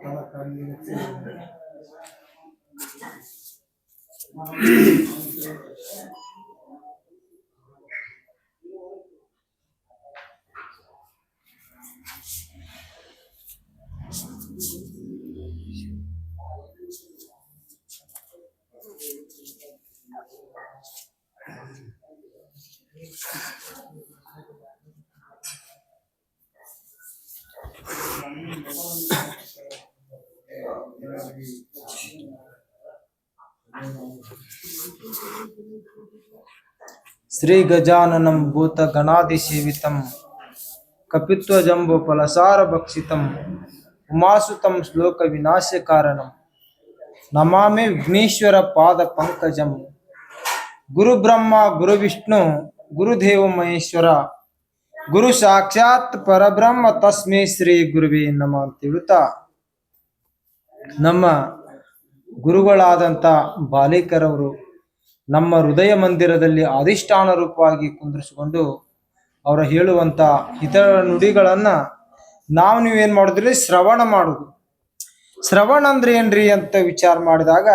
Cada carinha que você Thank you. Shri గజాననం భూత గణాది సేవితం కపిత్వ జంబు ఫలసార భక్షితం ఉమాసుతం శ్లోక వినాశ కారణం నమామి విఘ్నేశ్వర పాద పంకజం గురు బ్రహ్మ గురు విష్ణు గురుదేవ మహేశ్వర ಗುರು ಸಾಕ್ಷಾತ್ ಪರಬ್ರಹ್ಮ ತಸ್ಮೈ ಶ್ರೀ ಗುರುವೇ ನಮ ಅಂತ ಹೇಳುತ್ತಾ, ನಮ್ಮ ಗುರುಗಳಾದಂಥ ಬಾಲಿಕರವರು ನಮ್ಮ ಹೃದಯ ಮಂದಿರದಲ್ಲಿ ಅಧಿಷ್ಠಾನ ರೂಪವಾಗಿ ಕುಂದಿರಿಸಿಕೊಂಡು ಅವರ ಹೇಳುವಂತ ಇತರ ನುಡಿಗಳನ್ನ ನಾವು ನೀವೇನ್ ಮಾಡಿದ್ರಿ? ಶ್ರವಣ ಮಾಡುದು. ಶ್ರವಣ ಅಂದ್ರೆ ಏನ್ರಿ ಅಂತ ವಿಚಾರ ಮಾಡಿದಾಗ,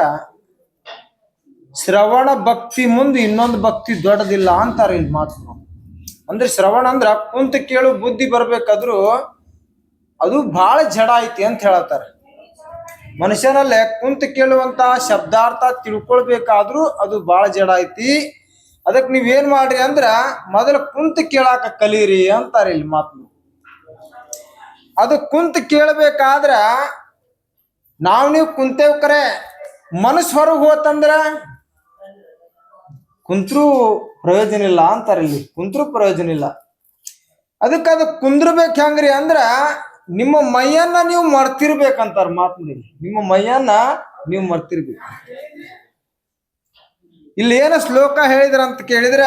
ಶ್ರವಣ ಭಕ್ತಿ ಮುಂದೆ ಇನ್ನೊಂದು ಭಕ್ತಿ ದೊಡ್ಡದಿಲ್ಲ ಅಂತಾರೆ ಇಲ್ಲಿ ಮಾತು. ಅಂದ್ರೆ ಶ್ರವಣ ಅಂದ್ರ ಕುಂತ ಕೇಳು ಬುದ್ಧಿ ಬರ್ಬೇಕಾದ್ರೂ ಅದು ಬಹಳ ಜಡ ಐತಿ ಅಂತ ಹೇಳತ್ತಾರ. ಮನುಷ್ಯನಲ್ಲೇ ಕುಂತ ಕೇಳುವಂತ ಶಬ್ದಾರ್ಥ ತಿಳ್ಕೊಳ್ಬೇಕಾದ್ರೂ ಅದು ಬಹಳ ಜಡ ಐತಿ. ಅದಕ್ಕೆ ನೀವೇನ್ ಮಾಡ್ರಿ ಅಂದ್ರ ಮೊದಲ ಕುಂತ ಕೇಳಾಕ ಕಲೀರಿ ಅಂತಾರೆ ಇಲ್ಲಿ ಮಾತು ಅದು ಕುಂತ ಕೇಳಬೇಕಾದ್ರ ನಾವ್ ನೀವು ಕುಂತೇವ್ ಕರೆ ಮನಸ್ಸು ಹೊರಗೆ ಹೋತಂದ್ರ ಕುಂತ್ರು ಪ್ರಯೋಜನ ಇಲ್ಲ ಅಂತಾರೆ ಇಲ್ಲಿ ಕುಂತ್ರು ಪ್ರಯೋಜನ ಇಲ್ಲ. ಅದಕ್ಕೆ ಅದು ಕುಂದ್ರಬೇಕು ಹೆಂಗ್ರಿ ಅಂದ್ರ ನಿಮ್ಮ ಮೈಯನ್ನ ನೀವು ಮರ್ತಿರ್ಬೇಕಂತಾರ ಮಾತಿನಲ್ಲಿ ನಿಮ್ಮ ಮೈಯನ್ನ ನೀವು ಮರ್ತಿರ್ಬೇಕು. ಇಲ್ಲಿ ಏನ ಶ್ಲೋಕ ಹೇಳಿದ್ರ ಅಂತ ಕೇಳಿದ್ರ?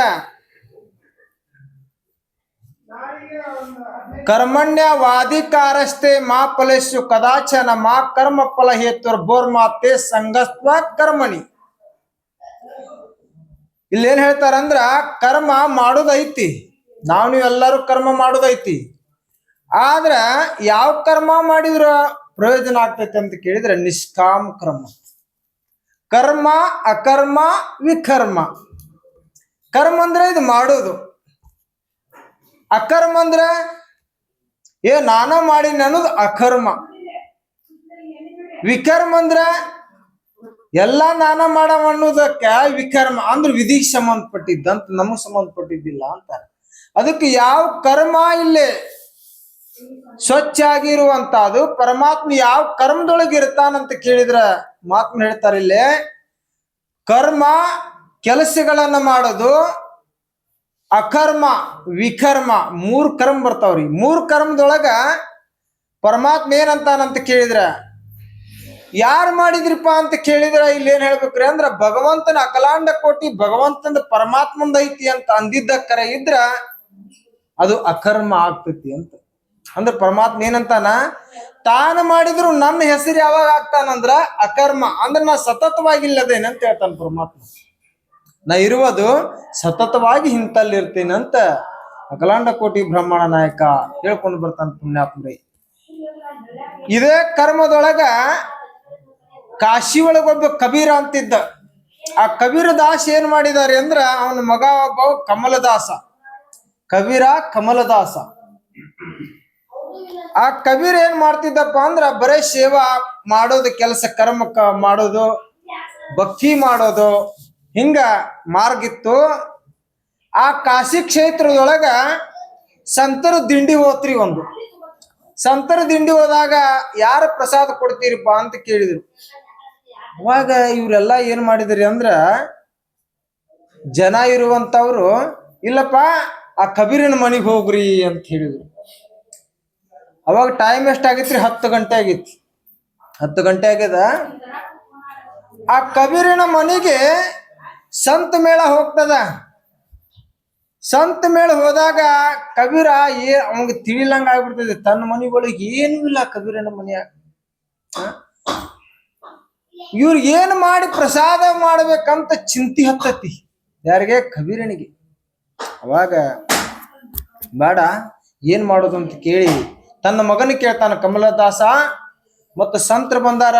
ಕರ್ಮಣ್ಯ ವಾದಿಕಾರಷ್ಟೇ ಮಾ ಫಲೇಶು ಕದಾಚನ ಮಾ ಕರ್ಮ ಫಲ ಹೇತುರ್ ಬೋರ್ ಮಾತೆ ಸಂಗಸ್ತ್ವ ಕರ್ಮಣಿ. ಇಲ್ಲಿ ಏನ್ ಹೇಳ್ತಾರಂದ್ರ ಕರ್ಮ ಮಾಡೋದೈತಿ. ನಾವು ನೀವೆಲ್ಲರೂ ಕರ್ಮ ಮಾಡೋದೈತಿ. ಆದ್ರ ಯಾವ ಕರ್ಮ ಮಾಡಿದ್ರ ಪ್ರಯೋಜನ ಆಗ್ತೈತಿ ಅಂತ ಕೇಳಿದ್ರೆ ನಿಷ್ಕಾಮ ಕರ್ಮ. ಕರ್ಮ, ಅಕರ್ಮ, ವಿಕರ್ಮ. ಕರ್ಮ ಅಂದ್ರೆ ಇದು ಮಾಡೋದು. ಅಕರ್ಮ ಅಂದ್ರೆ ಏ ನಾನ ಮಾಡಿನ ಅನ್ನೋದು ಅಕರ್ಮ. ವಿಕರ್ಮ ಅಂದ್ರೆ ಎಲ್ಲ ನಾನ ಮಾಡವ ಅನ್ನೋದಕ್ಕೆ ವಿಕರ್ಮ, ಅಂದ್ರೆ ವಿಧಿಗೆ ಸಂಬಂಧಪಟ್ಟಿದ್ದಂತ ನಮಗ್ ಸಂಬಂಧಪಟ್ಟಿದ್ದಿಲ್ಲ ಅಂತಾರೆ. ಅದಕ್ಕೆ ಯಾವ ಕರ್ಮ ಇಲ್ಲೇ ಸ್ವಚ್ಛ ಅದು ಪರಮಾತ್ಮ ಯಾವ ಕರ್ಮದೊಳಗೆ ಇರ್ತಾನಂತ ಕೇಳಿದ್ರ ಮಾತ್ಮ ಹೇಳ್ತಾರೆ ಇಲ್ಲಿ, ಕರ್ಮ ಕೆಲಸಗಳನ್ನ ಮಾಡೋದು ಅಕರ್ಮ, ವಿಕರ್ಮ, ಮೂರ್ ಕರ್ಮ ಬರ್ತಾವ್ರಿ. ಮೂರ್ ಕರ್ಮದೊಳಗ ಪರಮಾತ್ಮ ಏನಂತಾನಂತ ಕೇಳಿದ್ರ? ಯಾರು ಮಾಡಿದ್ರಿಪ್ಪ ಅಂತ ಕೇಳಿದ್ರ ಇಲ್ಲಿ ಏನ್ ಹೇಳ್ಬೇಕ್ರಿ? ಅಂದ್ರ ಭಗವಂತನ ಅಕಲಾಂಡ ಕೋಟಿ ಭಗವಂತನ ಪರಮಾತ್ಮಂದ ಐತಿ ಅಂತ ಅಂದಿದ್ದ ಕರೆ ಇದ್ರ ಅದು ಅಕರ್ಮ ಆಗ್ತೈತಿ ಅಂತ. ಅಂದ್ರ ಪರಮಾತ್ಮ ಏನಂತಾನ? ತಾನು ಮಾಡಿದ್ರು ನನ್ನ ಹೆಸರು ಯಾವಾಗ ಆಗ್ತಾನಂದ್ರ ಅಕರ್ಮ. ಅಂದ್ರ ನಾ ಸತತವಾಗಿಲ್ಲದೇನೆ ಅಂತ ಹೇಳ್ತಾನ ಪರಮಾತ್ಮ. ನಾ ಇರುವುದು ಸತತವಾಗಿ ಹಿಂತಲ್ಲಿರ್ತೇನೆ ಅಂತ ಅಕಲಾಂಡ ಕೋಟಿ ಬ್ರಹ್ಮಣ ನಾಯಕ ಹೇಳ್ಕೊಂಡು ಬರ್ತಾನೆ ಪುಣ್ಯಾತ್ಮರಿ. ಇದೇ ಕರ್ಮದೊಳಗ ಕಾಶಿ ಒಳಗೊಬ್ಬ ಕಬೀರ ಅಂತಿದ್ದ. ಆ ಕಬೀರ ದಾಸ್ ಏನ್ ಮಾಡಿದಾರೆ ಅಂದ್ರ ಅವನ ಮಗ ಒಬ್ಬ ಕಮಲದಾಸ. ಕಬೀರ ಕಮಲದಾಸ. ಆ ಕಬೀರ್ ಏನ್ ಮಾಡ್ತಿದ್ದಪ್ಪ ಅಂದ್ರ ಬರೇ ಸೇವಾ ಮಾಡೋದು, ಕೆಲಸ ಕರ್ಮ ಮಾಡೋದು, ಭಕ್ತಿ ಮಾಡೋದು, ಹಿಂಗ ಮಾರ್ಗಿತ್ತು ಆ ಕಾಶಿ ಕ್ಷೇತ್ರದೊಳಗ ಸಂತರ ದಿಂಡಿ ಹೋತ್ರಿ ಒಂದು. ಸಂತರ ದಿಂಡಿ ಹೋದಾಗ ಯಾರ ಪ್ರಸಾದ ಕೊಡ್ತೀರಿಪ್ಪ ಅಂತ ಕೇಳಿದ್ರು. ಅವಾಗ ಇವರೆಲ್ಲ ಏನ್ ಮಾಡಿದ್ರಿ ಅಂದ್ರ ಜನ ಇರುವಂತವ್ರು, ಇಲ್ಲಪ್ಪ, ಆ ಕಬೀರನ ಮನೆಗೆ ಹೋಗ್ರಿ ಅಂತ ಹೇಳಿದ್ರು. ಅವಾಗ ಟೈಮ್ ಎಷ್ಟಾಗಿತ್ರಿ ಹತ್ತು ಗಂಟೆ ಆಗಿತ್ತು. ಹತ್ತು ಗಂಟೆ ಆಗ್ಯದ. ಆ ಕಬೀರನ ಮನೆಗೆ ಸಂತ ಮೇಳ ಹೋಗ್ತದ. ಸಂತ ಮೇಳ ಹೋದಾಗ ಕಬೀರ ಏ, ಅವಂಗ ತಿಳಿಲಂಗ ಆಗ್ಬಿಡ್ತದೆ. ತನ್ನ ಮನೆ ಒಳಗೆ ಏನೂ ಇಲ್ಲ ಕಬೀರನ ಮನೆಯಾಗ. ಇವ್ರಿಗೆ ಏನು ಮಾಡಿ ಪ್ರಸಾದ ಮಾಡ್ಬೇಕಂತ ಚಿಂತಿ ಹತ್ತತಿ. ಯಾರಿಗೆ? ಕಬೀರನಿಗೆ. ಅವಾಗ ಬೇಡ, ಏನ್ ಮಾಡೋದು ಅಂತ ಕೇಳಿ ತನ್ನ ಮಗನ ಕೇಳ್ತಾನ, ಕಮಲದಾಸ ಮತ್ತು ಸಂತ್ರ ಬಂದಾರ.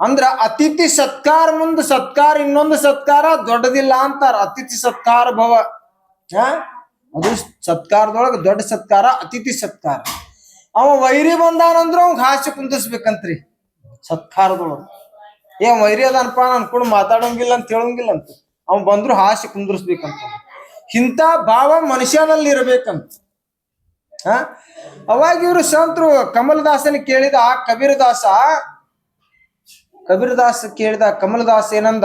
ಅಂದ್ರ ಅತಿಥಿ ಸತ್ಕಾರ ಮುಂದೆ ಸತ್ಕಾರ, ಇನ್ನೊಂದು ಸತ್ಕಾರ ದೊಡ್ಡದಿಲ್ಲ ಅಂತಾರ. ಅತಿಥಿ ಸತ್ಕಾರ ಭವ. ಆ? ಅದು ಸತ್ಕಾರದೊಳಗೆ ದೊಡ್ಡ ಸತ್ಕಾರ, ಅತಿಥಿ ಸತ್ಕಾರ. ಅವ ವೈರಿ ಬಂದಾನಂದ್ರ ಅವ್ನ್ ಹಾಸ್ಯ ಕುಂದಿಸ್ಬೇಕಂತ್ರಿ. ಸತ್ಕಾರದೊಳಗ. ಏನ್ ವೈರಿ ನಾನು ಕೂಡ ಮಾತಾಡೋಂಗಿಲ್ಲ ಅಂತ ಹೇಳಂಗಿಲ್ಲ ಅಂತ. ಅವ್ ಬಂದ್ರು ಹಾಸಿ ಕುಂದ್ರಿಸ್ಬೇಕಂತ. ಇಂಥ ಭಾವ ಮನುಷ್ಯನಲ್ಲಿ ಇರಬೇಕಂತ. ಹ? ಅವಾಗ ಇವರು ಸಂತರು ಕಮಲದಾಸನ ಕೇಳಿದ ಆ ಕಬೀರದಾಸ ಕಬೀರದಾಸ ಕೇಳಿದ ಕಮಲದಾಸ ಏನಂದ?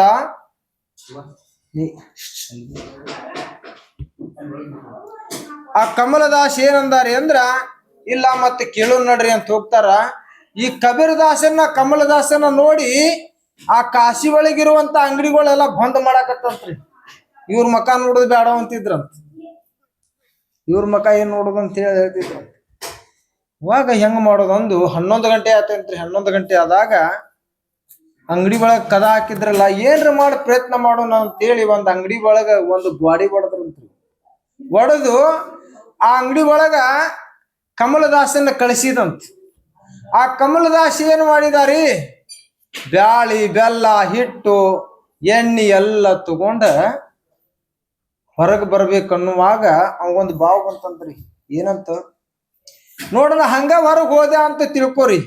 ಆ ಕಮಲದಾಸ್ ಏನಂದಾರೆ ಅಂದ್ರ, ಇಲ್ಲ ಮತ್ತೆ ಕೇಳೋ ನಡ್ರಿ ಅಂತ ಹೋಗ್ತಾರ. ಈ ಕಬೀರದಾಸನ್ನ, ಕಮಲದಾಸನ ನೋಡಿ ಆ ಕಾಶಿ ಒಳಗಿರುವಂತ ಅಂಗಡಿಗಳೆಲ್ಲ ಬಂದ್ ಮಾಡಾಕತ್ತಂತ್ರಿ. ಇವ್ರ ಮಕ ನೋಡುದು ಬೇಡ ಅಂತಿದ್ರಂತ. ಇವ್ರ ಮಕ ಏನ್ ನೋಡುದು ಅಂತ ಹೇಳಿ ಹೇಳ್ತಿದ್ರು. ಇವಾಗ ಹೆಂಗ್ ಮಾಡೋದಂದು ಹನ್ನೊಂದು ಗಂಟೆ ಆತಂತ್ರಿ ಹನ್ನೊಂದು ಗಂಟೆ ಆದಾಗ ಅಂಗಡಿ ಒಳಗ ಕದ ಹಾಕಿದ್ರಲ್ಲ, ಏನ್ರ ಮಾಡಿ ಪ್ರಯತ್ನ ಮಾಡೋಣ ಅಂತೇಳಿ ಒಂದ್ ಅಂಗಡಿ ಒಳಗ ಒಂದು ಗ್ವಾಡಿ ಹೊಡೆದ್ರಂತ್ರಿ ಒಡೆದು ಆ ಅಂಗಡಿ ಒಳಗ ಕಮಲದಾಸನ್ನ ಕಳಿಸಿದಂತ. ಆ ಕಮಲದಾಸ್ ಏನ್ ಮಾಡಿದಾರಿ? ಬ್ಯಾಳಿ ಬೆಲ್ಲ ಹಿಟ್ಟು ಎಣ್ಣೆ ಎಲ್ಲ ತಗೊಂಡ ಹೊರಗೆ ಬರ್ಬೇಕನ್ನುವಾಗ ಅವಂಗೊಂದು ಬಾವು ಬಂತಂತ್ರಿ. ಏನಂತ? ನೋಡೋಣ, ಹಂಗ ಹೊರಗೆ ಹೋದೆ ಅಂತ ತಿಳ್ಕೊರಿ.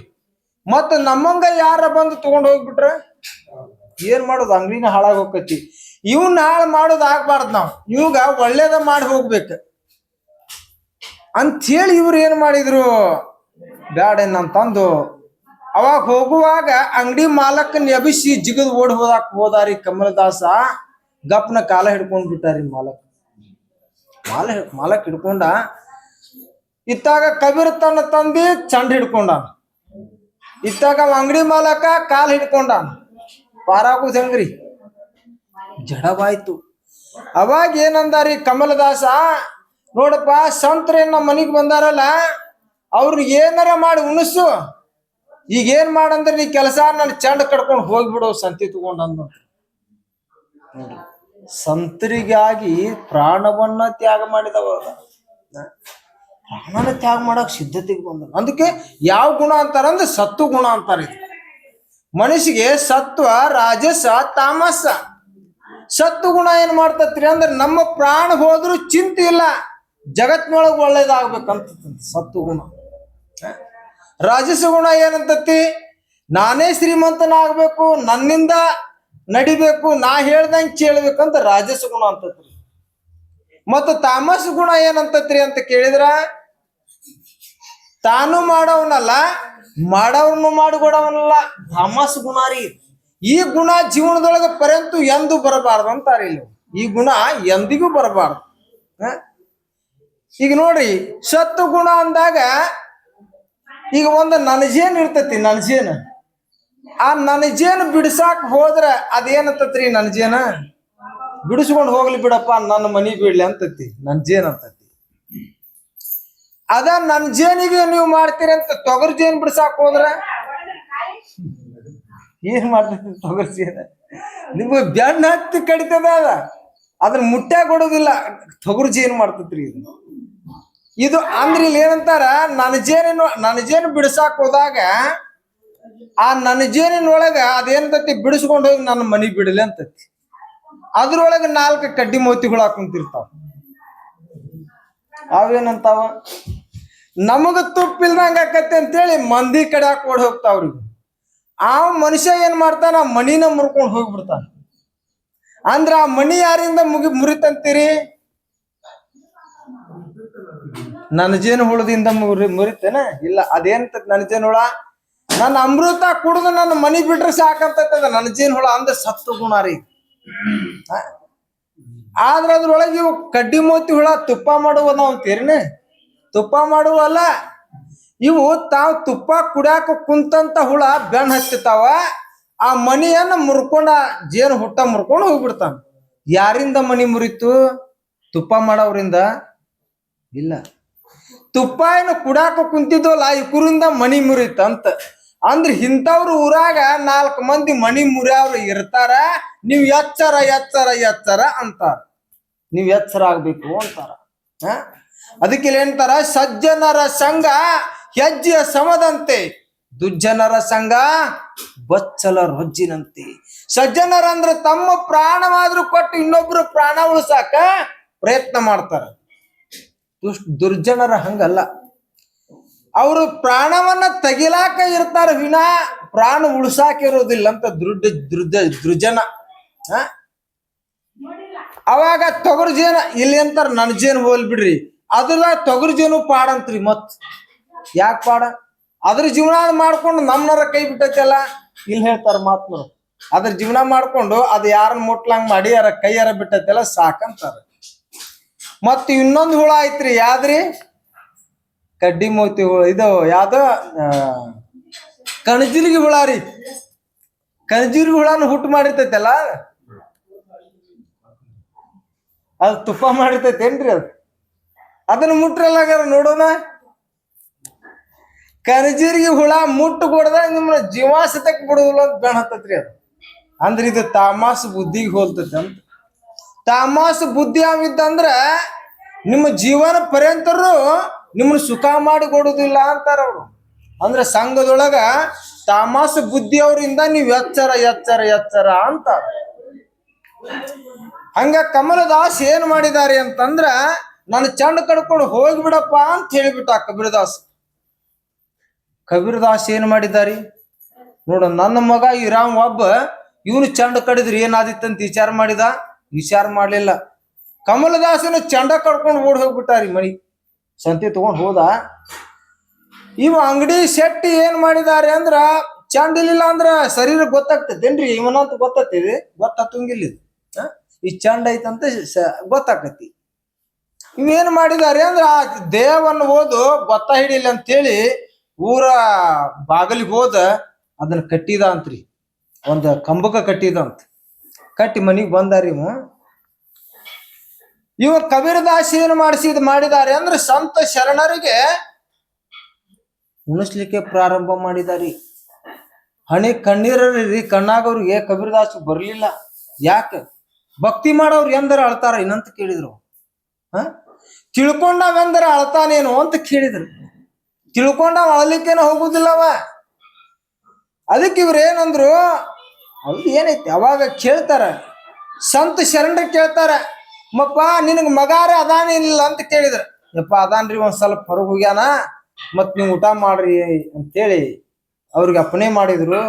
ಮತ್ತ ನಮ್ಮಂಗ ಯಾರ ಬಂದು ತಗೊಂಡ್ ಹೋಗ್ಬಿಟ್ರ? ಏನ್ ಮಾಡೋದು? ಅಂಗಡಿನ ಹಾಳಾಗ್ ಹೋಗತಿ ಇವ್ನ ಹಾಳು ಮಾಡೋದು ಆಗ್ಬಾರ್ದು ನಾವು. ಇವಾಗ ಒಳ್ಳೇದ ಮಾಡಿ ಹೋಗ್ಬೇಕು. ಅಂಥೇಳಿ ಇವ್ರು ಏನ್ ಮಾಡಿದ್ರು? ಬ್ಯಾಡ ತಂದು ಅವಾಗ ಹೋಗುವಾಗ ಅಂಗಡಿ ಮಾಲಕನ್ ಎಬಿಸಿ ಜಿಗದ್ ಓಡ್ ಹೋದಾಕ್ ಹೋದಾರಿ ಕಮಲದಾಸ. ಗಪ್ನ ಕಾಲ ಹಿಡ್ಕೊಂಡ್ ಬಿಟ್ಟಾರಿ ಮಾಲಕ್. ಮಾಲ ಮಾಲಕ್ ಹಿಡ್ಕೊಂಡ. ಇತ್ತಾಗ ಕಬೀರ್ ತನ್ನ ತಂದಿ ಚಂಡ್ ಹಿಡ್ಕೊಂಡ. ಇತ್ತಾಗ ಅಂಗಡಿ ಮಾಲಕ ಕಾಲ್ ಹಿಡ್ಕೊಂಡ. ಪಾರಾಗುದ್ ಹೆಂಗ್ರಿ? ಜಡವಾಯ್ತು. ಅವಾಗ ಏನಂದಾರಿ ಕಮಲದಾಸ? ನೋಡಪ್ಪ ಸಂತ್ರೇನ್ ಮನಿಗ್ ಬಂದಾರಲ್ಲ ಅವ್ರಿಗೆ ಏನಾರ ಮಾಡಿ ಉಣಸು. ಈಗ ಏನ್ ಮಾಡಂದ್ರೆ ನೀ ಕೆಲಸ ನನ್ನ ಚಂಡ ಕಡ್ಕೊಂಡು ಹೋಗ್ಬಿಡೋ ಸಂತಿ ತಗೊಂಡ್ ನೋಡ್ರಿ ಸಂತರಿಗಾಗಿ ಪ್ರಾಣವನ್ನ ತ್ಯಾಗ ಮಾಡಿದವ ಪ್ರಾಣನ ತ್ಯಾಗ ಮಾಡಕ್ ಸಿದ್ಧತೆಗೆ ಬಂದ ಅದಕ್ಕೆ ಯಾವ ಗುಣ ಅಂತಾರಂದ್ರೆ ಸತ್ತು ಗುಣ ಅಂತಾರೆ. ಮನುಷ್ಯಗೆ ಸತ್ವ, ರಾಜಸ, ತಾಮಸ. ಸತ್ತು ಗುಣ ಏನ್ ಮಾಡ್ತತ್ರಿ ಅಂದ್ರೆ ನಮ್ಮ ಪ್ರಾಣ ಹೋದ್ರು ಚಿಂತೆ ಇಲ್ಲ. ಜಗತ್ನೊಳಗ್ ಒಳ್ಳೇದಾಗ್ಬೇಕಂತ ಸತ್ತು ಗುಣ. ಹ? ರಾಜಸ ಗುಣ ಏನಂತತಿ ನಾನೇ ಶ್ರೀಮಂತನಾಗಬೇಕು, ನನ್ನಿಂದ ನಡಿಬೇಕು, ನಾ ಹೇಳ್ದಂಗ್ ರಾಜಸ ಗುಣ ಅಂತತ್ರಿ. ಮತ್ತು ತಾಮಸ ಗುಣ ಏನಂತತ್ರಿ ಅಂತ ಕೇಳಿದ್ರ? ತಾನು ಮಾಡವನಲ್ಲ, ಮಾಡವ್ರನ್ನು ಮಾಡಿಕೊಡವನಲ್ಲ. ತಾಮಸ ಗುಣ ರೀ. ಈ ಗುಣ ಜೀವನದೊಳಗ ಪರ್ಯಂತು ಎಂದು ಬರಬಾರ್ದು ಅಂತಾರೆ ಇಲ್ಲಿ. ಈ ಗುಣ ಎಂದಿಗೂ ಬರಬಾರ್ದು? ಈಗ ನೋಡ್ರಿ, ಸತ್ತು ಗುಣ ಅಂದಾಗ ಈಗ ಒಂದು ನನಜೇನ್ ಇರ್ತತಿ ನನಜೇನ್ ಆ ನನಜೇನ್ ಬಿಡ್ಸಾಕ್ ಹೋದ್ರ ಅದೇನತ್ತತ್ರಿ ನನಜೇನ ಬಿಡಿಸ್ಕೊಂಡು ಹೋಗ್ಲಿ ಬಿಡಪ್ಪ, ನನ್ನ ಮನಿ ಬಿಡ್ಲಿ ಅಂತತಿ ನನ್ಜೇನ್ ಅಂತತಿ? ಅದ ನನ್ ಜೇನಿಗೆ ನೀವು ಮಾಡ್ತೀರಿ ಅಂತ ತೊಗರ್ ಜೇನ್ ಬಿಡ್ಸಾಕ್ ಹೋದ್ರ? ಏನ್ ಮಾಡ್ತೀರಿ ತೊಗರ್ ಜೇನ ನಿಮ್ಗೆ ಬೆಣ್ಣ ಹತ್ತಿ ಕಡಿತದ ಅದ ಅದನ್ನ ಮುಟ್ಟ್ಯಾಗ ಕೊಡೋದಿಲ್ಲ ತೊಗರು ಜೇನ್ ಮಾಡ್ತತ್ರಿ ಇದು? ಇದು ಅಂದ್ರೆ ಇಲ್ಲಿ ಏನಂತಾರ ನನ್ನ ಜೇನಿನ ನನ್ನ ಜೇನು ಬಿಡ್ಸಾಕ್ ಹೋದಾಗ, ಆ ನನ್ನ ಜೇನಿನೊಳಗ ಅದೇನಂತತಿ, ಬಿಡಿಸ್ಕೊಂಡು ಹೋಗಿ ನನ್ನ ಮನಿ ಬಿಡಲಿ ಅಂತತಿ. ಅದ್ರೊಳಗ ನಾಲ್ಕು ಕಡ್ಡಿ ಮೋತಿಗಳು ಹಾಕೊಂತಿರ್ತಾವ. ಅವೇನಂತಾವ? ನಮಗ ತುಪ್ಪಿಲ್ದಂಗ ಆಕತಿ ಅಂತೇಳಿ ಮಂದಿ ಕಡೆ ಹಾಕೊಂಡು ಹೋಗ್ತಾವ್ರಿ ಆ ಮನುಷ್ಯ ಏನ್ ಮಾಡ್ತಾನ ಮಣಿನ ಮುರ್ಕೊಂಡು ಹೋಗ್ಬಿಡ್ತಾನ. ಅಂದ್ರ ಆ ಮಣಿ ಯಾರಿಂದ ಮುಗಿ ಮುರಿತಂತೀರಿ? ನನ್ನ ಜೇನು ಹುಳದಿಂದ ಮುರಿ, ಮುರಿತೇನ? ಇಲ್ಲ ಅದೇಂತ ನನ್ನ ಜೇನು ಹುಳ? ನನ್ನ ಅಮೃತ ಕುಡಿದು ನನ್ನ ಮನಿ ಬಿಟ್ರೆ ಸಾಕಂತದ ನನ್ನ ಜೇನು ಹುಳ ಅಂದ್ರೆ ಸತ್ತು ಗುಣ ರೀ? ಆದ್ರ ಅದ್ರೊಳಗೆ ಇವು ಕಡ್ಡಿ ಮೋತಿ ಹುಳ ತುಪ್ಪ ಮಾಡುವ ಅಂತೀರಿನ? ತುಪ್ಪ ಮಾಡುವಲ್ಲ ಇವು ತಾವು ತುಪ್ಪ ಕುಡಿಯಾಕ ಕುಂತಂತ ಹುಳ ಬೆಣ್ಣ ಹಚ್ಚತಾವ ಆ ಮನಿಯನ್ನ ಮುರ್ಕೊಂಡ ಜೇನು ಹುಟ್ಟ ಮುರ್ಕೊಂಡು ಹೋಗ್ಬಿಡ್ತಾನ. ಯಾರಿಂದ ಮನಿ ಮುರಿತು? ತುಪ್ಪ ಮಾಡೋರಿಂದ ಇಲ್ಲ. ತುಪ್ಪ ಏನು ಕುಡಾಕ ಕುಂತಿದ್ವಲ್ಲ ಮಣಿ ಮುರಿತ ಮುರಿತಂತ ಅಂದ್ರ ಇಂಥವ್ರ ಊರಾಗ ನಾಲ್ಕು ಮಂದಿ ಮಣಿ ಮುರಿಯವ್ರು ಇರ್ತಾರ, ನೀವ್ ಎಚ್ಚರ ಎಚ್ಚರ ಎಚ್ಚರ ಅಂತಾರ. ನೀವ್ ಎಚ್ಚರ ಆಗ್ಬೇಕು ಅಂತಾರ? ಅದಕ್ಕೆ ಏನಂತಾರ ಸಜ್ಜನರ ಸಂಘ ಹೆಜ್ಜೆಯ ಸಮದಂತೆ, ದುಜ್ಜನರ ಸಂಘ ಬಚ್ಚಲ ರೊಜ್ಜಿನಂತೆ. ಸಜ್ಜನರಂದ್ರ ತಮ್ಮ ಪ್ರಾಣವಾದ್ರೂ ಕೊಟ್ಟು ಇನ್ನೊಬ್ರು ಪ್ರಾಣ ಉಳಿಸಾಕ ಪ್ರಯತ್ನ ಮಾಡ್ತಾರ. ದುಷ್ ದುರ್ಜನರ ಹಂಗಲ್ಲ. ಅವರು ಪ್ರಾಣವನ್ನ ತೆಗಿಲಾಕ ಇರ್ತಾರ ವಿನಾ ಪ್ರಾಣ ಉಳಿಸಾಕ ಇರೋದಿಲ್ಲ ಅಂತ ದೃಢ ದೃಢ ದೃಜನ? ಅವಾಗ ತೊಗರು ಜೇನ ಇಲ್ಲಿ ಅಂತಾರ ನನ್ ಜೇನು ಹೋಲ್ ಬಿಡ್ರಿ. ಅದ್ರ ತೊಗರು ಜೇನು ಪಾಡಂತ್ರಿ ಮತ್ ಯಾಕೆ ಪಾಡ? ಅದ್ರ ಜೀವನ ಮಾಡ್ಕೊಂಡು ನಮ್ನರ ಕೈ ಬಿಟ್ಟೈತಲ್ಲ. ಇಲ್ಲಿ ಹೇಳ್ತಾರ ಮಾತ್ನರು ಅದ್ರ ಜೀವನ ಮಾಡ್ಕೊಂಡು ಅದು ಯಾರನ್ನ ಮುಟ್ಲಂಗ್ ಮಾಡಿ ಯಾರ ಕೈಯಾರ ಬಿಟ್ಟೈತಲ್ಲ ಸಾಕಂತಾರ. ಮತ್ ಇನ್ನೊಂದು ಹುಳ ಐತ್ರಿ ಯಾವ್ದ್ರಿ? ಕಡ್ಡಿ ಮೋತಿ ಹುಳ ಇದು ಯಾವ್ದ? ಆ, ಕಣಜಿರ್ಗಿ ಹುಳ ರೀ. ಕಣಜಿರ್ಗಿ ಹುಳನ ಹುಟ್ಟು ಮಾಡಿರ್ತೈತಲ್ಲ? ಅದು ತುಪ್ಪ ಮಾಡಿರ್ತೈತೇನ್ರಿ ಅದು? ಅದನ್ನ ಮುಟ್ರಲ್ಲಾಗಾರ ನೋಡೋಣ. ಕನಜೀರಿಗೆ ಹುಳ ಮುಟ್ಟು ಕೊಡದ ನಿಮ್ಮನ್ನ ಜೀವಾಸತಕ್ ಬಿಡುದಿಲ್ಲ ಅಂತ ಬೆಣ ಅದು. ಅಂದ್ರೆ ಇದು ತಾಮಾಸ ಬುದ್ಧಿಗೆ ಹೋಲ್ತತಿ ಅಂತ. ತಾಮಾಸ ಬುದ್ಧಿ ಆಗಿದ್ದಂದ್ರ ನಿಮ್ಮ ಜೀವನ ಪರ್ಯಂತರು ನಿಮ್ಮನ್ನ ಸುಖ ಮಾಡಿ ಕೊಡುದಿಲ್ಲ ಅಂತಾರ ಅವರು. ಅಂದ್ರೆ ಸಂಘದೊಳಗ ತಾಮಸ ಬುದ್ಧಿ ಅವರಿಂದ ನೀವು ಎಚ್ಚರ ಎಚ್ಚರ ಎಚ್ಚರ ಅಂತಾರ. ಹಂಗ ಕಮಲದಾಸ್ ಏನ್ ಮಾಡಿದಾರೆ ಅಂತಂದ್ರ, ನನ್ನ ಚಂಡ ಕಡ್ಕೊಂಡು ಹೋಗ್ಬಿಡಪ್ಪ ಅಂತ ಹೇಳಿಬಿಟ್ಟ ಕಬೀರದಾಸ್. ಕಬೀರದಾಸ್ ಏನ್ ಮಾಡಿದಾರಿ ನೋಡ, ನನ್ನ ಮಗ ಈ ರಾಮ್ ಒಬ್ಬ, ಇವನು ಚಂಡ ಕಡಿದ್ರೆ ಏನಾದಿತ್ತಂತ ವಿಚಾರ ಮಾಡಿದ? ವಿಚಾರ ಮಾಡ್ಲಿಲ್ಲ. ಕಮಲದಾಸನ ಚಂಡ ಕಡ್ಕೊಂಡು ಓಡ್ ಹೋಗ್ಬಿಟ್ಟಾರಿ ಮನಿ ಸಂತಿ ತಗೊಂಡ್ ಹೋದ? ಇವ ಅಂಗಡಿ ಶೆಟ್ಟಿ ಏನ್ ಮಾಡಿದಾರೆ ಅಂದ್ರ ಚಂಡ ಇಲ್ಲಿಲ್ಲ ಅಂದ್ರ ಶರೀರ ಗೊತ್ತಾಗ್ತದೇನ್ರಿ? ಇವನಂತ ಗೊತ್ತಾಗ್ತದೆ. ಗೊತ್ತಾತಂಗಿಲ್ಲ? ಈ ಚಂಡ ಐತಂತ ಗೊತ್ತಾಕತಿ ಇವೇನ್ ಮಾಡಿದಾರೆ ಅಂದ್ರ ಆ ದೇವನ್ನ ಓದು ಗೊತ್ತ ಹಿಡಿಲಿ ಅಂತೇಳಿ ಊರ ಬಾಗಲಿಗೆ ಹೋದ ಅದನ್ನ ಕಟ್ಟಿದ ಅಂತ್ರಿ. ಒಂದು ಕಂಬಕ ಕಟ್ಟಿದ ಅಂತ. ಕಟ್ಟಿ ಮನೆಗೆ ಬಂದಾರಿ ಇವ. ಇವ ಕಬೀರದಾಸ್ ಏನು ಮಾಡಿಸಿದ್ ಮಾಡಿದ್ದಾರೆ ಅಂದ್ರೆ ಸಂತ ಶರಣರಿಗೆ ಉಣಿಸ್ಲಿಕ್ಕೆ ಪ್ರಾರಂಭ ಮಾಡಿದಾರಿ. ಹಣೆ ಕಣ್ಣೀರೀ ಕಣ್ಣಾಗವ್ರಿಗೆ ಕಬೀರದಾಸ್ ಬರ್ಲಿಲ್ಲ. ಯಾಕ? ಭಕ್ತಿ ಮಾಡೋರು ಎಂದರ ಅಳ್ತಾರ ಏನಂತ ಕೇಳಿದ್ರು. ಹ? ತಿಳ್ಕೊಂಡವೆಂದರ ಅಳ್ತಾನೇನು ಅಂತ ಕೇಳಿದ್ರು. ತಿಳ್ಕೊಂಡವ ಅಳ್ಲಿಕ್ಕೇನು ಹೋಗುದಿಲ್ಲವ. ಅದಕ್ಕೆ ಇವ್ರು ಏನಂದ್ರು ಅದು ಏನೈತಿ? ಅವಾಗ ಕೇಳ್ತಾರ. ಸಂತ ಶರಣರು ಕೇಳ್ತಾರ. ಮಪ್ಪ, ನಿನಗ್ ಮಗಾರ ಅದಾನಿಲ್ಲ ಅಂತ ಕೇಳಿದ್ರ. ಯಪ್ಪ, ಅದಾನ್ರಿ, ಒಂದ್ ಸ್ವಲ್ಪ ಹೊರಗೆ ಹೋಗ್ಯಾನ. ಮತ್ ನೀವು ಊಟ ಮಾಡ್ರಿ ಅಂತೇಳಿ ಅವ್ರಿಗೆ ಅಪ್ಪಣೆ ಮಾಡಿದ್ರು.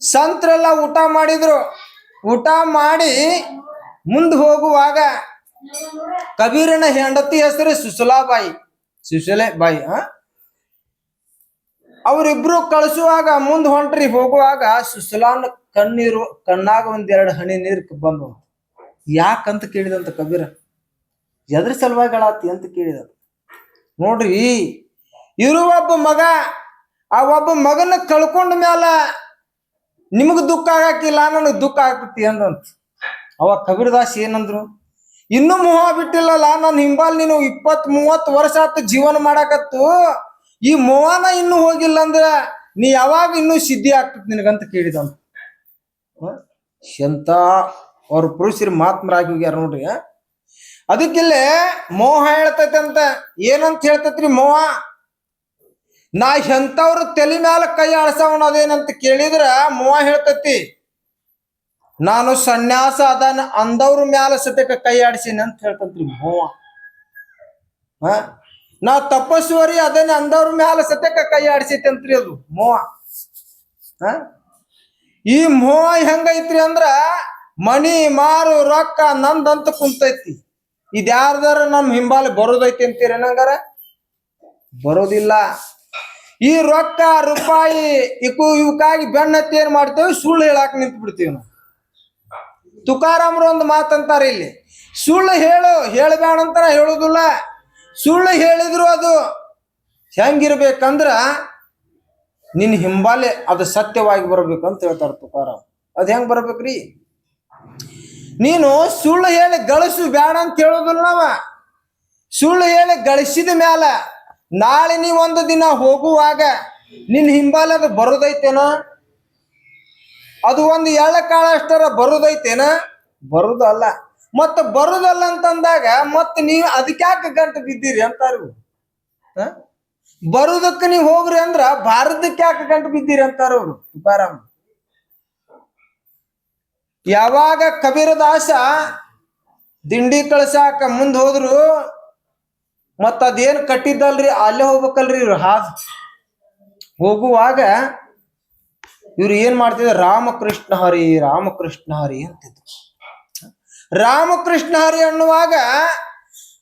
ಸಂತರೆಲ್ಲ ಊಟ ಮಾಡಿದ್ರು. ಊಟ ಮಾಡಿ ಮುಂದೆ ಹೋಗುವಾಗ ಕಬೀರನ ಹೆಂಡತಿ ಹೆಸರು ಸುಸಲಾಬಾಯಿ ಸುಶಲೆ ಬಾಯಿ, ಆ? ಅವರಿಬ್ರು ಕಳಿಸುವಾಗ, ಮುಂದ್ ಹೊಂಟ್ರಿ ಹೋಗುವಾಗ ಸುಸಲಾನ್ ಕಣ್ಣೀರು, ಕಣ್ಣಾಗ ಒಂದೆರಡು ಹನಿ ನೀರು ಬಂದು ಯಾಕಂತ ಕೇಳಿದಂತ ಕಬೀರ? ಎದ್ರ ಸಲುವಾಗಿ ಅಳಾತಿ ಅಂತ ಕೇಳಿದ. ನೋಡ್ರಿ ಇರು ಒಬ್ಬ ಮಗ, ಆ ಒಬ್ಬ ಮಗನ ಕಳ್ಕೊಂಡ ಮ್ಯಾಲ ನಿಮಗ್ ದುಃಖ ಆಗಾಕಿಲ್ಲ, ನನಗ್ ದುಃಖ ಆಗ್ತತಿ ಅಂದಂತ. ಅವ ಕಬೀರದಾಸ್ ಏನಂದ್ರು, ಇನ್ನೂ ಮೋಹ ಬಿಟ್ಟಿಲ್ಲಲ್ಲ ನನ್ನ ಹಿಂಬಾಲ್ ನೀನು ಇಪ್ಪತ್ ಮೂವತ್ ವರ್ಷ ಆತು ಜೀವನ ಮಾಡಾಕತ್ತು. ಈ ಮೋಹನ ಇನ್ನು ಹೋಗಿಲ್ಲ ಅಂದ್ರೆ ನೀ ಯಾವಾಗ ಇನ್ನೂ ಸಿದ್ಧಿ ಆಗ್ತದೆ ನಿನಗಂತ ಕೇಳಿದಂತ ಹ? ಎಂತ ಅವ್ರ ಪುರುಷರು ಮಾತ್ಮರಾಗಿ ಹೋಗ್ಯಾರ ನೋಡ್ರಿ? ಅದಕ್ಕಿಲ್ಲೇ ಮೋಹ ಹೇಳ್ತೈತೆ ಅಂತ ಏನಂತ ಹೇಳ್ತೈತ್ರಿ ಮೋಹ ನಾ ಎಂತವ್ರ ತಲೆ ಮ್ಯಾಲ ಕೈ ಆಳ್ಸವನ ಅದೇನಂತ ಕೇಳಿದ್ರ ಮೋಹ ಹೇಳ್ತೈತಿ, ನಾನು ಸನ್ಯಾಸ ಅದಾನ ಅಂದವ್ರ ಮ್ಯಾಲ ಸತ್ಯಕ್ಕೆ ಕೈ ಆಡಿಸೀನಿ ಅಂತ ಹೇಳ್ತಂತ್ರಿ ಮೋಹ ಹ ನಾ ತಪಸ್ವರಿ ಅದನ್ನ ಅಂದವ್ರ ಮ್ಯಾಲ ಸತ್ಯಕ ಕೈ ಆಡಿಸೈತಿ ಅಂತ್ರಿ ಅದು. ಮೋಹ. ಈ ಮೋಹ ಹೆಂಗೈತ್ರಿ ಅಂದ್ರ ಮಣಿ, ಮಾರು, ರೊಕ್ಕ ನಂದಂತ ಕುಂತೈತಿ. ಇದ್ಯಾರ್ದಾರ ನಮ್ ಹಿಂಬಾಲ ಬರೋದೈತಿ ಅಂತೀರಿ ನಂಗಾರ? ಬರೋದಿಲ್ಲ. ಈ ರೊಕ್ಕ, ರೂಪಾಯಿ, ಇಕು ಇವಕ್ಕಾಗಿ ಬೆನ್ನತ್ತಿ ಏನ್ ಮಾಡ್ತೇವೆ? ಸುಳ್ಳು ಹೇಳಾಕ ನಿಂತು ಬಿಡ್ತೀವಿ ನಾವು. ತುಕಾರಾಮ್ರ ಒಂದು ಮಾತಂತಾರೆ ಇಲ್ಲಿ. ಸುಳ್ಳು ಹೇಳು, ಹೇಳಬೇಡ ಅಂತಾರ ಹೇಳುದಿಲ್ಲ. ಸುಳ್ಳು ಹೇಳಿದ್ರು ಅದು ಹೆಂಗಿರ್ಬೇಕಂದ್ರ ನಿನ್ನ ಹಿಂಬಾಲೆ ಅದು ಸತ್ಯವಾಗಿ ಬರಬೇಕು ಅಂತ ಹೇಳ್ತಾರ ತುಕಾರಾಮ್. ಅದು ಹೆಂಗ್ ಬರ್ಬೇಕ್ರಿ? ನೀನು ಸುಳ್ಳು ಹೇಳಿ ಗಳಿಸು ಬೇಡ ಅಂತ ಹೇಳೋದಿಲ್ಲ ನಾವ. ಸುಳ್ಳು ಹೇಳಿ ಗಳಿಸಿದ ಮ್ಯಾಲ ನಾಳೆ ನೀ ಒಂದು ದಿನ ಹೋಗುವಾಗ ನಿನ್ನ ಹಿಂಬಾಲೆ ಅದು ಬರೋದೈತೇನ? ಅದು ಒಂದು ಎಳ್ಳ ಕಾಳಷ್ಟರ ಬರುದೈತೇನ? ಬರುದಲ್ಲ. ಮತ್ತ ಬರುದಲ್ಲ ಅಂತಂದಾಗ ಮತ್ತ ನೀವು ಅದಕ್ಯಾಕ ಗಂಟು ಬಿದ್ದೀರಿ ಅಂತಾರು? ಬರುದಕ್ಕ ನೀವು ಹೋಗ್ರಿ ಅಂದ್ರ ಭಾರತಕ್ಕೆ ಯಾಕೆ ಗಂಟು ಬಿದ್ದೀರಿ ಅಂತಾರ ಅವ್ರು, ತುಕಾರಾಮ್. ಯಾವಾಗ ಕಬೀರದಾಸ ದಿಂಡಿ ಕಳ್ಸಾಕ ಮುಂದ್ ಹೋದ್ರು, ಮತ್ತ ಅದೇನ್ ಕಟ್ಟಿದ್ದಲ್ರಿ, ಅಲ್ಲೇ ಹೋಗ್ಬೇಕಲ್ರಿ ಇವ್ರು ಹಾದ್. ಹೋಗುವಾಗ ಇವ್ರು ಏನ್ ಮಾಡ್ತಿದ್ರು, ರಾಮಕೃಷ್ಣ ಹರಿ ರಾಮಕೃಷ್ಣ ಹರಿ ಅಂತಿದ್ರು. ರಾಮಕೃಷ್ಣ ಹರಿ ಅನ್ನುವಾಗ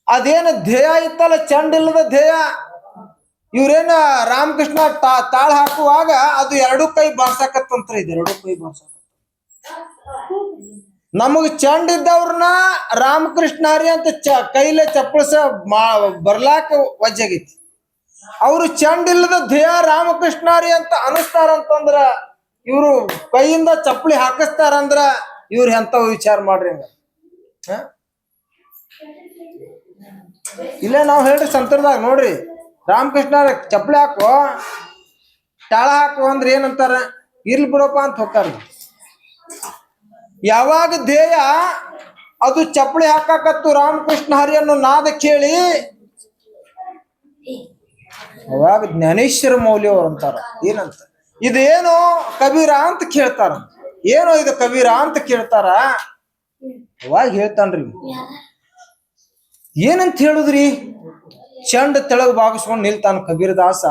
ಅದೇನು ಧ್ಯೇಯ ಇತ್ತಲ್ಲ, ಚಂಡ ಇಲ್ಲದ ಧ್ಯೇಯ? ಇವ್ರೇನ ರಾಮಕೃಷ್ಣ ತಾ, ತಾಳ ಹಾಕುವಾಗ ಅದು ಎರಡು ಕೈ ಬಾರ್ಸಾಕತ್ತಂತ್ರ ಇದೆ, ಎರಡು ಕೈ ಬಾರ್ಸಾಕ ನಮಗ್ ಚಂಡ್ ಇದ್ದವ್ರನ್ನ ರಾಮಕೃಷ್ಣ ಹರಿ ಅಂತ ಚ, ಕೈಲೆ ಚಪ್ಪಳಸ ಮಾ, ಬರ್ಲಾಕ ವಜ್ಜಾಗೈತಿ. ಅವರು ಚಂಡ್ ಇಲ್ಲದ ಧ್ಯೇಯ ರಾಮಕೃಷ್ಣ ಹರಿ ಅಂತ ಅನಿಸ್ತಾರಂತಂದ್ರ ಇವರು ಕೈಯಿಂದ ಚಪ್ಪಲಿ ಹಾಕಿಸ್ತಾರಂದ್ರ ಇವ್ರು ಎಂತ ವಿಚಾರ ಮಾಡ್ರಿ ಹಂಗ? ಇಲ್ಲೇ, ನಾವು ಹೇಳ್ರಿ ಸಂತರ್ದಾಗ, ನೋಡ್ರಿ. ರಾಮಕೃಷ್ಣ ಚಪ್ಪಳಿ ಚಪ್ಪಲಿ ಹಾಕೋ, ತಾಳ ಹಾಕು ಅಂದ್ರೆ ಏನಂತಾರ? ಇರ್ಲಿ ಬಿಡಪ್ಪ ಅಂತ ಹೋಗ್ತಾರ ಯಾವಾಗ ಧ್ಯೇಯ, ಅದು ಚಪ್ಪಳಿ ಹಾಕಾಕತ್ತು ರಾಮಕೃಷ್ಣ ಹರಿ ಅನ್ನೋ ನಾದ ಕೇಳಿ, ಅವಾಗ ಜ್ಞಾನೇಶ್ವರ ಮೌಲ್ಯ ಅವ್ರು ಅಂತಾರ. ಏನಂತ? ಇದೇನು ಕಬೀರ ಅಂತ ಕೇಳ್ತಾರ. ಏನೋ ಇದು ಕಬೀರ ಅಂತ ಕೇಳ್ತಾರ. ಅವಾಗ ಹೇಳ್ತಾನ್ರಿ. ಏನಂತ ಹೇಳುದ್ರಿ? ಚಂಡ ತೆಳಗ್ ಬಾಗಿಸ್ಕೊಂಡ್ ನಿಲ್ತಾನ ಕಬೀರ ದಾಸ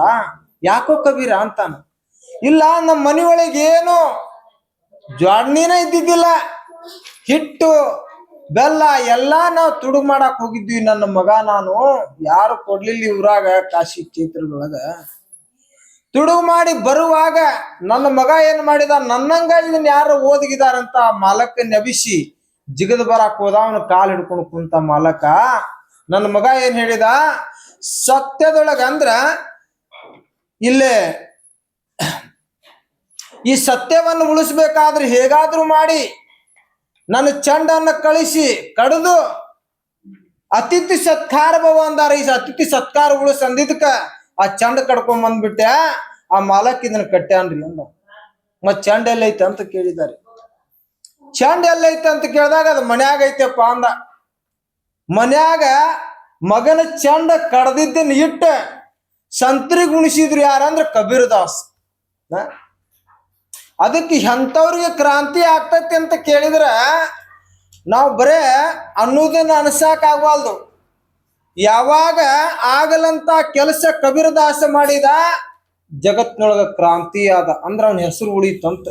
ಯಾಕೋ ಕಬೀರ ಅಂತಾನ. ಇಲ್ಲ ನಮ್ಮ ಮನೆಯೊಳಗೆ ಏನು ಜ್ವಾಡ್ನಿನ ಇದ್ದಿದ್ದಿಲ್ಲ. ಹಿಟ್ಟು ಬೆಲ್ಲ ಎಲ್ಲಾ ನಾವು ತುಡುಗ್ ಮಾಡಕ್ ಹೋಗಿದ್ವಿ ನನ್ನ ಮಗ ನಾನು. ಯಾರು ಕೊಡ್ಲಿಲ್ಲ ಇವ್ರಾಗ ಊರಾಗ ಕಾಶಿ ಕ್ಷೇತ್ರದೊಳಗ. ತುಡುಗ್ ಮಾಡಿ ಬರುವಾಗ ನನ್ನ ಮಗ ಏನ್ ಮಾಡಿದ? ನನ್ನಂಗ ಇದನ್ನ ಯಾರು ಓದಗಿದಾರಂತ ಮಾಲಕ ನಬಿಸಿ ಜಿಗದ್ ಬರಾಕ್ ಹೋದ, ಅವನು ಕಾಲ್ ಹಿಡ್ಕೊಂಡು ಕುಂತ ಮಾಲಕ. ನನ್ನ ಮಗ ಏನ್ ಹೇಳಿದ? ಸತ್ಯದೊಳಗ ಅಂದ್ರ ಇಲ್ಲೇ ಈ ಸತ್ಯವನ್ನು ಉಳಿಸ್ಬೇಕಾದ್ರೆ ಹೇಗಾದ್ರೂ ಮಾಡಿ, ನನ್ನ ಚಂಡನ್ನು ಕಳಿಸಿ, ಕಡಿದು ಅತಿಥಿ ಸತ್ಕಾರ ಭವ ಅಂದಾರ, ಈ ಅತಿಥಿ ಸತ್ಕಾರ ಉಳಿಸ್ ಅಂದಿದ್ಕ ಆ ಚಂಡ ಕಡ್ಕೊಂಡ್ ಬಂದ್ಬಿಟ್ಟೆ. ಆ ಮಾಲಕ್ ಇದನ್ನ ಕಟ್ಟ್ಯಾನ್ರಿ ಅಂದ. ಮತ್ ಚಂಡ ಎಲ್ಲೈತೆ ಅಂತ ಕೇಳಿದ್ದಾರೆ ಚಂಡ ಎಲ್ಲೈತೆ ಅಂತ ಕೇಳಿದಾಗ ಅದು ಮನ್ಯಾಗ ಐತೆಪ್ಪ ಅಂದ. ಮನ್ಯಾಗ ಮಗನ ಚಂಡ ಕಡ್ದಿದ್ದನ್ನ ಇಟ್ಟ ಸಂತ್ರಿ ಗುಣಿಸಿದ್ರು ಯಾರಂದ್ರ ಕಬೀರ್ ದಾಸ್ ಅದಕ್ಕೆ ಎಂಥವ್ರಿಗೆ ಕ್ರಾಂತಿ ಆಗ್ತೈತಿ ಅಂತ ಕೇಳಿದ್ರ ನಾವು ಬರೇ ಅನ್ನೋದನ್ನ ಅನ್ಸಾಕ್ ಆಗವಲ್ದು. ಯಾವಾಗ ಆಗಲಂತ ಕೆಲಸ ಕಬೀರದಾಸ ಮಾಡಿದ ಜಗತ್ನೊಳಗ ಕ್ರಾಂತಿ ಆದ ಅಂದ್ರ ಅವನ ಹೆಸರು ಉಳಿತಂತ.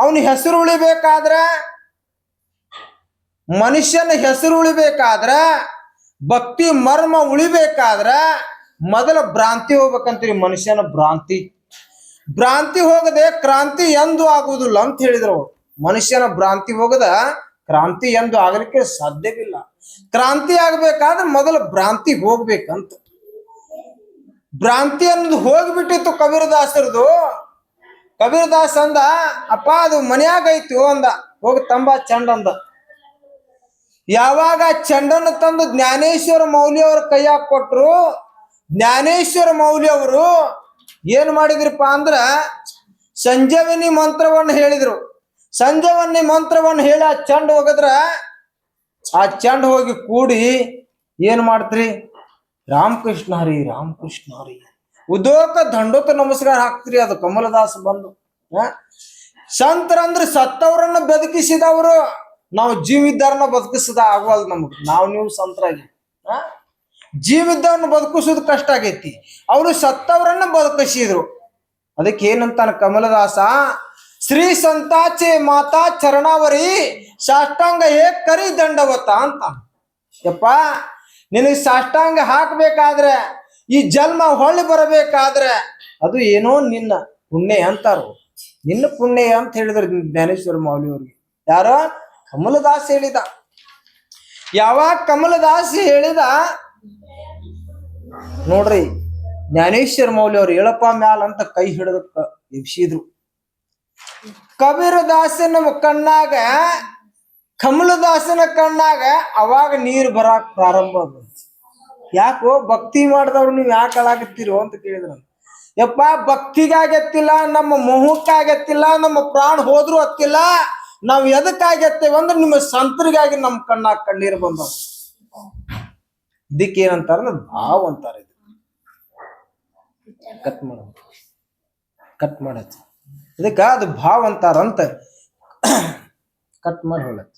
ಅವನ ಹೆಸರು ಉಳಿಬೇಕಾದ್ರ, ಮನುಷ್ಯನ ಹೆಸರು ಉಳಿಬೇಕಾದ್ರ, ಭಕ್ತಿ, ಮರ್ಮ ಉಳಿಬೇಕಾದ್ರ ಮೊದಲ ಭ್ರಾಂತಿ ಹೋಗ್ಬೇಕಂತೀರಿ ಮನುಷ್ಯನ ಭ್ರಾಂತಿ. ಭ್ರಾಂತಿ ಹೋಗದೆ ಕ್ರಾಂತಿ ಎಂದು ಆಗುವುದಿಲ್ಲ ಅಂತ ಹೇಳಿದ್ರು ಮನುಷ್ಯನ ಭ್ರಾಂತಿ ಹೋಗದ ಕ್ರಾಂತಿ ಎಂದು ಆಗಲಿಕ್ಕೆ ಸಾಧ್ಯವಿಲ್ಲ. ಕ್ರಾಂತಿ ಆಗ್ಬೇಕಾದ್ರೆ ಮೊದಲು ಭ್ರಾಂತಿ ಹೋಗ್ಬೇಕಂತ. ಭ್ರಾಂತಿ ಅನ್ನೋದು ಹೋಗ್ಬಿಟ್ಟಿತ್ತು ಕಬೀರದಾಸರದು. ಕಬೀರದಾಸ್ ಅಂದ, ಅಪ್ಪ, ಅದು ಮನ್ಯಾಗ ಅಂದ. ಹೋಗಿ ತಂಬ ಚಂಡ ಅಂದ. ಯಾವಾಗ ಚಂಡನ್ನು ತಂದು ಜ್ಞಾನೇಶ್ವರ ಮೌಲ್ಯ ಅವ್ರ ಕೈಯಾಗ ಕೊಟ್ರು, ಜ್ಞಾನೇಶ್ವರ ಮೌಲ್ಯ ಅವರು ಏನ್ ಮಾಡಿದ್ರಪ್ಪ ಅಂದ್ರ, ಸಂಜೀವಿನಿ ಮಂತ್ರವನ್ನು ಹೇಳಿದ್ರು. ಸಂಜವನ್ನಿ ಮಂತ್ರವನ್ನು ಹೇಳಿ ಆ ಚಂಡ್ ಹೋಗದ್ರ, ಆ ಚಂಡ್ ಹೋಗಿ ಕೂಡಿ ಏನ್ ಮಾಡ್ತ್ರಿ? ರಾಮಕೃಷ್ಣ ಹರಿ ರಾಮಕೃಷ್ಣ ಹರಿ. ಉದೋಕ ದಂಡೋತ ನಮಸ್ಕಾರ ಹಾಕ್ತೀರಿ, ಅದು ಕಮಲದಾಸ್ ಬಂದು, ಹ? ಸಂತರಂದ್ರೆ ಸತ್ತವರನ್ನ ಬದುಕಿಸಿದವರು ನಾವು ಜೀವಿದ್ದಾರನ್ನ ಬದುಕಿಸದ ಆಗವಲ್ದು ನಮಗ್ ನಾವು ನೀವು ಸಂತರಾಗಿ, ಹ? ಜೀವಿದ್ದವ್ರನ್ನ ಬದುಕಿಸೋದು ಕಷ್ಟ ಆಗೈತಿ ಅವರು ಸತ್ತವರನ್ನ ಬದುಕಿಸಿದ್ರು ಅದಕ್ಕೆ ಏನಂತಾನ ಕಮಲದಾಸ, ಶ್ರೀ ಸಂತಾಚೆ ಮಾತಾ ಚರಣಾವರಿ ಸಾಷ್ಟಾಂಗ ಹೇ ಕರಿ ದಂಡವತ ಅಂತ ಯಪ್ಪ, ನಿನಗೆ ಸಾಷ್ಟಾಂಗ ಹಾಕ್ಬೇಕಾದ್ರೆ ಈ ಜನ್ಮ ಹೊಳ್ಳಿ ಬರಬೇಕಾದ್ರೆ ಅದು ಏನೋ ನಿನ್ನ ಪುಣ್ಯ ಅಂತಾರು. ನಿನ್ನ ಪುಣ್ಯ ಅಂತ ಹೇಳಿದ್ರು ಜ್ಞಾನೇಶ್ವರ ಮೌಲಿ ಅವ್ರಿಗೆ. ಯಾರೋ? ಕಮಲದಾಸ್ ಹೇಳಿದ. ಯಾವಾಗ ಕಮಲದಾಸ್ ಹೇಳಿದ? ನೋಡ್ರಿ, ಜ್ಞಾನೇಶ್ವರ ಮೌಲಿ ಅವ್ರು ಹೇಳಪ್ಪ ಮ್ಯಾಲ ಅಂತ ಕೈ ಹಿಡಿದು ಎಬ್ಸಿದ್ರು. ಕಬೀರದಾಸನ ಕಣ್ಣಾಗ, ಕಮಲದಾಸನ ಕಣ್ಣಾಗ ಅವಾಗ ನೀರು ಬರಾಕ್ ಪ್ರಾರಂಭ. ಯಾಕೋ ಭಕ್ತಿ ಮಾಡಿದವ್ರು ನೀವು ಯಾಕೆ ಹಾಳಾಗುತ್ತೀರೋ ಅಂತ ಕೇಳಿದ್ರು. ಯಪ್ಪ, ಭಕ್ತಿಗಾಗತ್ತಿಲ್ಲ, ನಮ್ಮ ಮೊಹಕ್ಕಾಗೆತ್ತಿಲ್ಲ ನಮ್ಮ ಪ್ರಾಣ ಹೋದ್ರು ಹತ್ತಿಲ್ಲ. ನಾವು ಎದಕ್ಕಾಗತ್ತೇವೆ ಅಂದ್ರೆ ನಿಮ್ಮ ಸಂತರಿಗಾಗಿ ನಮ್ಮ ಕಣ್ಣಾಗ ಕಣ್ಣೀರು ಬಂದವು. ಇದಕ್ಕೆ ಏನಂತಾರ ಭಾವ ಅಂತಾರೆ ಇದು. ಕಟ್ ಮಾಡ. ಕಟ್ ಮಾಡತ್ ಅದಕ್ಕ ಅದು ಭಾವ ಅಂತಾರಂತ ಕಟ್ ಮಾಡಿ ಹೇಳತ್